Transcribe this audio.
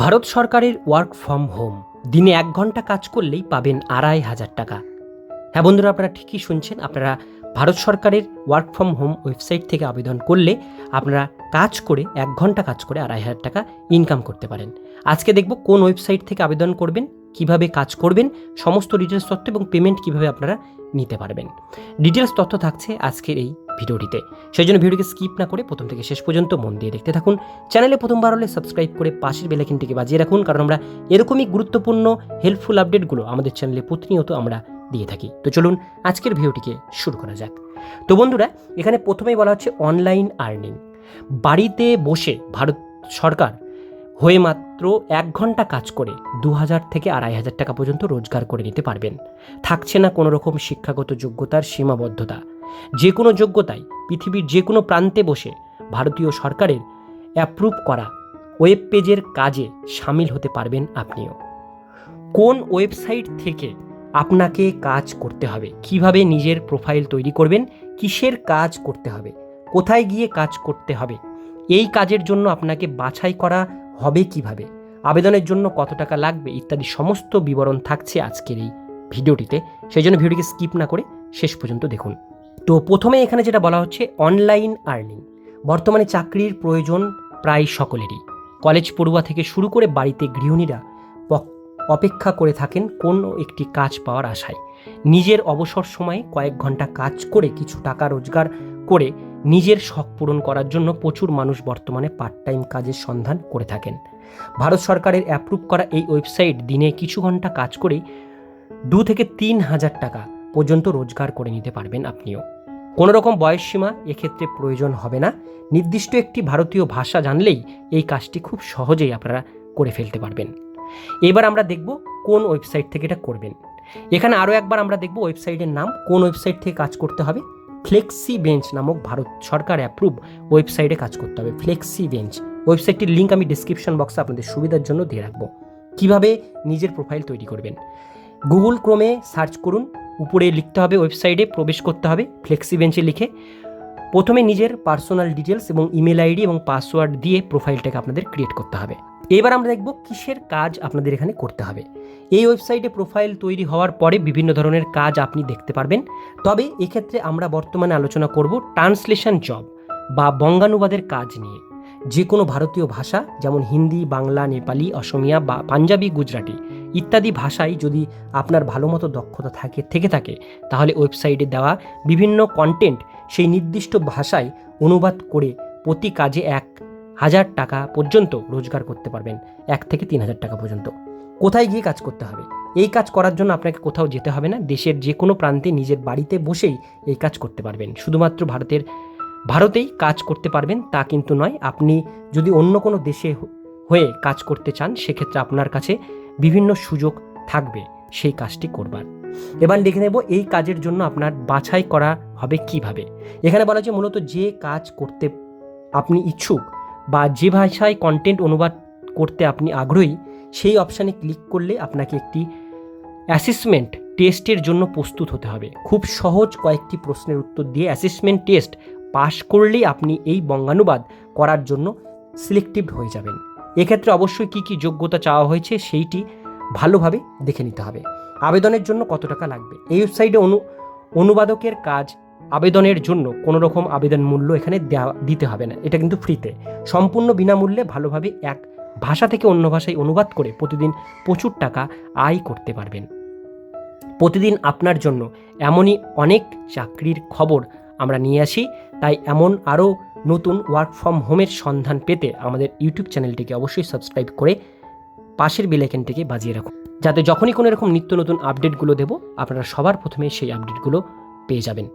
ভারত সরকারের work from home দিনে এক ঘণ্টা কাজ করলেই পাবেন আড়াই হাজার টাকা। হ্যাঁ বন্ধুরা, আপনারা ঠিকই শুনছেন, আপনারা ভারত সরকারের ওয়ার্ক ফ্রম হোম ওয়েবসাইট থেকে আবেদন করলে আপনারা কাজ করে, এক ঘণ্টা কাজ করে আড়াই হাজার টাকা ইনকাম করতে পারেন। আজকে দেখব কোন ওয়েবসাইট থেকে আবেদন করবেন। কীভাবে কাজ করবেন, সমস্ত ডিটেলস তথ্য এবং পেমেন্ট কীভাবে আপনারা নিতে পারবেন। ডিটেলস তথ্য থাকছে আজকের এই ভিডিওটিতে। সেই জন্য ভিডিওকে স্কিপ না করে প্রথম থেকে শেষ পর্যন্ত মন দিয়ে দেখতে থাকুন। চ্যানেলে প্রথমবার হলে সাবস্ক্রাইব করে পাশের বেলাইকিনটিকে বাজিয়ে রাখুন, কারণ আমরা এরকমই গুরুত্বপূর্ণ হেল্পফুল আপডেটগুলো আমাদের চ্যানেলে প্রতিনিয়ত আমরা দিয়ে থাকি। তো চলুন আজকের ভিডিওটিকে শুরু করা যাক। তো বন্ধুরা, এখানে প্রথমেই বলা হচ্ছে অনলাইন আর্নিং বাড়িতে বসে ভারত সরকার হয়ে মাত্র এক ঘণ্টা কাজ করে দু হাজার থেকে আড়াই হাজার টাকা পর্যন্ত রোজগার করে নিতে পারবেন। থাকছে না কোনো রকম শিক্ষাগত যোগ্যতার সীমাবদ্ধতা। যে কোনো যোগ্যতায় পৃথিবীর যে কোনো প্রান্তে বসে ভারতীয় সরকারের অ্যাপ্রুভ করা ওয়েব পেজের কাজে সামিল হতে পারবেন আপনিও। কোন ওয়েবসাইট থেকে আপনাকে কাজ করতে হবে? কীভাবে নিজের প্রোফাইল তৈরি করবেন? কিসের কাজ করতে হবে? কোথায় গিয়ে কাজ করতে হবে? এই কাজের জন্য আপনাকে বাছাই করা হবে কীভাবে? আবেদনের জন্য কত টাকা লাগবে? ইত্যাদি সমস্ত বিবরণ থাকছে আজকের এই ভিডিওটিতে। সেই জন্য ভিডিওটিকে স্কিপ না করে শেষ পর্যন্ত দেখুন। তো প্রথমে এখানে যেটা বলা হচ্ছে অনলাইন আর্নিং। বর্তমানে চাকরির প্রয়োজন প্রায় সকলেরই। কলেজ পড়ুয়া থেকে শুরু করে বাড়িতে গৃহিণীরা অপেক্ষা করে থাকেন কোনো একটি কাজ পাওয়ার আশায়। নিজের অবসর সময়ে কয়েক ঘণ্টা কাজ করে কিছু টাকা রোজগার করে নিজের শখ পূরণ করার জন্য প্রচুর মানুষ বর্তমানে পার্ট টাইম কাজের সন্ধান করে থাকেন। ভারত সরকারের অ্যাপ্রুভ করা এই ওয়েবসাইট দিনে কিছু ঘণ্টা কাজ করে দু থেকে তিন হাজার টাকা পর্যন্ত রোজগার করে নিতে পারবেন আপনিও। কোনো রকম বয়সসীমা এক্ষেত্রে প্রয়োজন হবে না। নির্দিষ্ট একটি ভারতীয় ভাষা জানলেই এই কাজটি খুব সহজেই আপনারা করে ফেলতে পারবেন। এবার আমরা দেখব কোন ওয়েবসাইট থেকে এটা করবেন। এখানে আরও একবার আমরা দেখব ওয়েবসাইটের নাম, কোন ওয়েবসাইট থেকে কাজ করতে হবে ফ্লেক্সি বেঞ্চ নামক ভারত সরকার অ্যাপ্রুভ ওয়েবসাইটে কাজ করতে হবে। ফ্লেক্সি বেঞ্চ ওয়েবসাইটটির লিঙ্ক আমি ডিসক্রিপশন বক্সে আপনাদের সুবিধার জন্য দিয়ে রাখব। কীভাবে নিজের প্রোফাইল তৈরি করবেন? গুগল ক্রোমে সার্চ করুন, উপরে লিখতে হবে ওয়েবসাইটে প্রবেশ করতে হবে ফ্লেক্সি বেঞ্চে লিখে। প্রথমে নিজের পার্সোনাল ডিটেলস এবং ইমেল আইডি এবং পাসওয়ার্ড দিয়ে প্রোফাইলটাকে আপনাদের ক্রিয়েট করতে হবে। এবার আমরা দেখব কিসের কাজ আপনাদের এখানে করতে হবে। এই ওয়েবসাইটে প্রোফাইল তৈরি হওয়ার পরে বিভিন্ন ধরনের কাজ আপনি দেখতে পারবেন। তবে এক্ষেত্রে আমরা বর্তমানে আলোচনা করব ট্রান্সলেশন জব বা বঙ্গানুবাদের কাজ নিয়ে। যে কোনো ভারতীয় ভাষা, যেমন হিন্দি, বাংলা, নেপালি, অসমিয়া বা পাঞ্জাবি, গুজরাটি ইত্যাদি ভাষায় যদি আপনার ভালো মতো দক্ষতা থাকে, থেকে থাকে, তাহলে ওয়েবসাইটে দেওয়া বিভিন্ন কন্টেন্ট সেই নির্দিষ্ট ভাষায় অনুবাদ করে প্রতি কাজে এক হাজার টাকা পর্যন্ত রোজগার করতে পারবেন, এক থেকে তিন হাজার টাকা পর্যন্ত। কোথায় গিয়ে কাজ করতে হবে? এই কাজ করার জন্য আপনাকে কোথাও যেতে হবে না, দেশের যে কোনো প্রান্তে নিজের বাড়িতে বসেই এই কাজ করতে পারবেন। শুধুমাত্র ভারতের, ভারতেই কাজ করতে পারবেন তা কিন্তু নয়, আপনি যদি অন্য কোনো দেশে হয়ে কাজ করতে চান, সেক্ষেত্রে আপনার কাছে বিভিন্ন সুযোগ থাকবে সেই কাজটি করবার। এবার লিখে নেব, এই কাজের জন্য আপনার বাছাই করা হবে কীভাবে? এখানে বলা হচ্ছে মূলত যে কাজ করতে আপনি ইচ্ছুক বা যে ভাষায় কন্টেন্ট অনুবাদ করতে আপনি আগ্রহী, সেই অপশানে ক্লিক করলে আপনাকে একটি অ্যাসেসমেন্ট টেস্টের জন্য প্রস্তুত হতে হবে। খুব সহজ কয়েকটি প্রশ্নের উত্তর দিয়ে অ্যাসেসমেন্ট টেস্ট পাশ করলেই আপনি এই বঙ্গানুবাদ করার জন্য সিলেক্টিভ হয়ে যাবেন। এক্ষেত্রে অবশ্যই কী কী যোগ্যতা চাওয়া হয়েছে সেইটি ভালোভাবে দেখে নিতে হবে। আবেদনের জন্য কত টাকা লাগবে? এই ওয়েবসাইটে অনু, অনুবাদকের কাজ আবেদনের জন্য কোনো রকম আবেদন মূল্য এখানে দেওয়া দিতে হবে না। এটা কিন্তু ফ্রিতে সম্পূর্ণ বিনামূল্যে ভালোভাবে এক ভাষা থেকে অন্য ভাষায় অনুবাদ করে প্রতিদিন প্রচুর টাকা আয় করতে পারবেন। প্রতিদিন আপনার জন্য এমনই অনেক চাকরির খবর আমরা নিয়ে আসি। তাই এমন আরও নতুন ওয়ার্ক ফ্রম হোমের সন্ধান পেতে আমাদের ইউটিউব চ্যানেলটিকে অবশ্যই সাবস্ক্রাইব করে পাশের বেলাইকেনটিকে বাজিয়ে রাখুন। যাতে যখনই কোনো এরকম নিত্য নতুন আপডেটগুলো দেবো, আপনারা সবার প্রথমে সেই আপডেটগুলো পেয়ে যাবেন।